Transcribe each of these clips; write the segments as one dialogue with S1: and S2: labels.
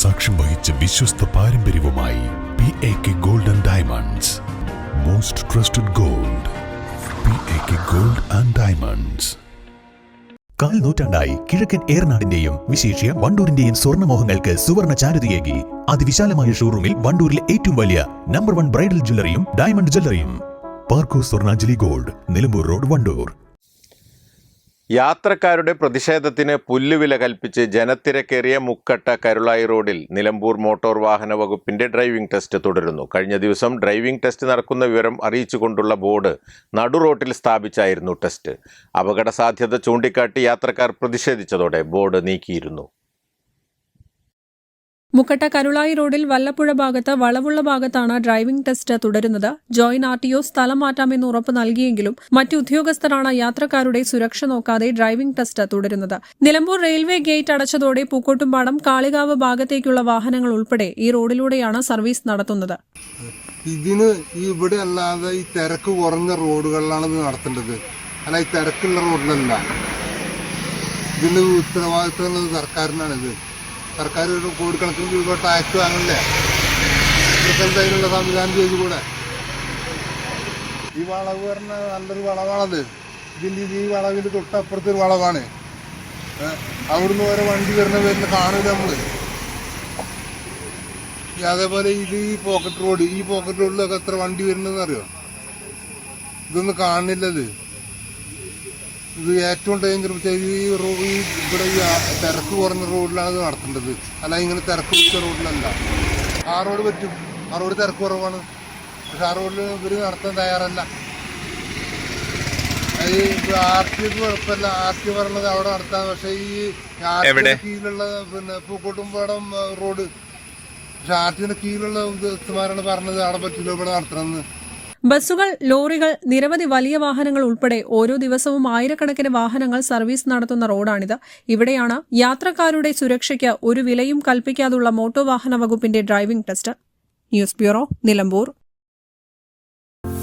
S1: സാക്ഷ്യം വഹിച്ച വിശ്വസ്ത പാരമ്പര്യവുമായി P A K gold and diamonds most trusted gold P A K gold and diamonds
S2: കാൽ നൂറ്റാണ്ടായി കിഴക്കൻ ഏറനാടിന്റെയും വിശേഷ്യ വണ്ടൂരിന്റെയും സ്വർണമോഹങ്ങൾക്ക് സുവർണ ചാരുതയേകി. അതിവിശാലമായ ഷോറൂമിൽ വണ്ടൂരിലെ ഏറ്റവും വലിയ നമ്പർ വൺ ബ്രൈഡൽ ജ്വല്ലറിയും ഡയമണ്ട് ജ്വല്ലറിയും പാർക്കോ സ്വർണാഞ്ജലി ഗോൾഡ് നിലമ്പൂർ റോഡ് വണ്ടൂർ.
S3: യാത്രക്കാരുടെ പ്രതിഷേധത്തിന് പുല്ലുവില കൽപ്പിച്ച് ജനത്തിരക്കേറിയ മുക്കട്ട കരുളായി റോഡിൽ നിലമ്പൂർ മോട്ടോർ വാഹന വകുപ്പിന്റെ ഡ്രൈവിംഗ് ടെസ്റ്റ് തുടരുന്നു. കഴിഞ്ഞ ദിവസം ഡ്രൈവിംഗ് ടെസ്റ്റ് നടക്കുന്ന വിവരം അറിയിച്ചുകൊണ്ടുള്ള ബോർഡ് നടുറോട്ടിൽ സ്ഥാപിച്ചായിരുന്നു ടെസ്റ്റ്. അപകട സാധ്യത ചൂണ്ടിക്കാട്ടി യാത്രക്കാർ പ്രതിഷേധിച്ചതോടെ ബോർഡ് നീക്കിയിരുന്നു.
S4: മുക്കട്ട കരുളായി റോഡിൽ വല്ലപ്പുഴ ഭാഗത്ത് വളവുള്ള ഭാഗത്താണ് ഡ്രൈവിംഗ് ടെസ്റ്റ് തുടരുന്നത്. ജോയിന്റ് ആർ ടി ഒ സ്ഥലം മാറ്റാമെന്ന് ഉറപ്പ് നൽകിയെങ്കിലും മറ്റു ഉദ്യോഗസ്ഥരാണ് യാത്രക്കാരുടെ സുരക്ഷ നോക്കാതെ ഡ്രൈവിംഗ് ടെസ്റ്റ് തുടരുന്നത്. നിലമ്പൂർ റെയിൽവേ ഗേറ്റ് അടച്ചതോടെ പൂക്കോട്ടുംപാടം കാളികാവ് ഭാഗത്തേക്കുള്ള വാഹനങ്ങൾ ഉൾപ്പെടെ ഈ റോഡിലൂടെയാണ് സർവീസ് നടത്തുന്നത്.
S5: ഇതിന് ഇവിടെ അല്ലാതെ ഈ തിരക്ക് കുറഞ്ഞ റോഡുകളിലാണ് ഇത് നടത്തേണ്ടത്. അല്ല ഈ തിരക്കുള്ള റോഡിലല്ല. ഇതിന്റെ ഉത്തരവാദിത്തം സർക്കാരിനാണിത്. സർക്കാർ ഒരു കോടിക്കണക്കിന് രൂപ ടാക്സ് വാങ്ങണില്ലേ? ഇതൊക്കെ അതിനുള്ള സംവിധാനം ചെയ്തുകൂടെ? ഈ വളവ് പറഞ്ഞ നല്ലൊരു വളവാണത്. ഇതിന്റെ ഇത് ഈ വളവിന്റെ തൊട്ടപ്പുറത്ത് ഒരു വളവാണ്. അവിടുന്ന് വരെ വണ്ടി വരുന്ന വരുന്ന കാണില്ല നമ്മൾ അതേപോലെ ഇത് ഈ പോക്കറ്റ് റോഡ് ഈ പോക്കറ്റ് റോഡിലൊക്കെ എത്ര വണ്ടി വരുന്നതെന്ന് അറിയോ ഇതൊന്നും കാണുന്നില്ലത്. ഇത് ഏറ്റവും ഡേഞ്ചർ ഈ റോ- ഈ ഇവിടെ ഈ തിരക്ക് കുറഞ്ഞ റോഡിലാണ് ഇത് നടത്തേണ്ടത് അല്ല ഇങ്ങനെ തിരക്ക് പിടിച്ച റോഡിലല്ല. ആ റോഡ് പറ്റും. ആ റോഡ് തിരക്ക് കുറവാണ്. പക്ഷെ ആ റോഡിൽ ഇവർ നടത്താൻ തയ്യാറല്ല. ഈ ആർ ടി കുഴപ്പമില്ല. ആർ ടി പറയുന്നത് അവിടെ നടത്താം. പക്ഷെ ഈ ആർ ടി കീഴിലുള്ള പിന്നെ പൂക്കോട്ടുംപാടം റോഡ്. പക്ഷെ ആർ ടിയുടെ കീഴിലുള്ള ഉദ്യോഗസ്ഥന്മാരാണ് പറഞ്ഞത് അവിടെ പറ്റില്ല ഇവിടെ നടത്തണമെന്ന്.
S4: ബസ്സുകൾ ലോറികൾ നിരവധി വലിയ വാഹനങ്ങൾ ഉൾപ്പെടെ ഓരോ ദിവസവും ആയിരക്കണക്കിന് വാഹനങ്ങൾ സർവീസ് നടത്തുന്ന റോഡാണിത്. ഇവിടെയാണ് യാത്രക്കാരുടെ സുരക്ഷയ്ക്ക് ഒരു വിലയും കൽപ്പിക്കാതുള്ള മോട്ടോർ വാഹന വകുപ്പിന്റെ driving test. News bureau Nilambur.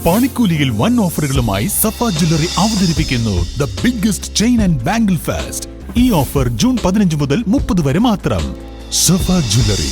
S1: പണിക്കൂലിയിൽ വൺ ഓഫറുകളുമായി സഫ ജ്വല്ലറി അവതരിപ്പിക്കുന്നു the biggest chain and bangle fest. ഈ ഓഫർ ജൂൺ പതിനഞ്ച് മുതൽ മുപ്പത് വരെ മാത്രം. സഫ ജ്വല്ലറി.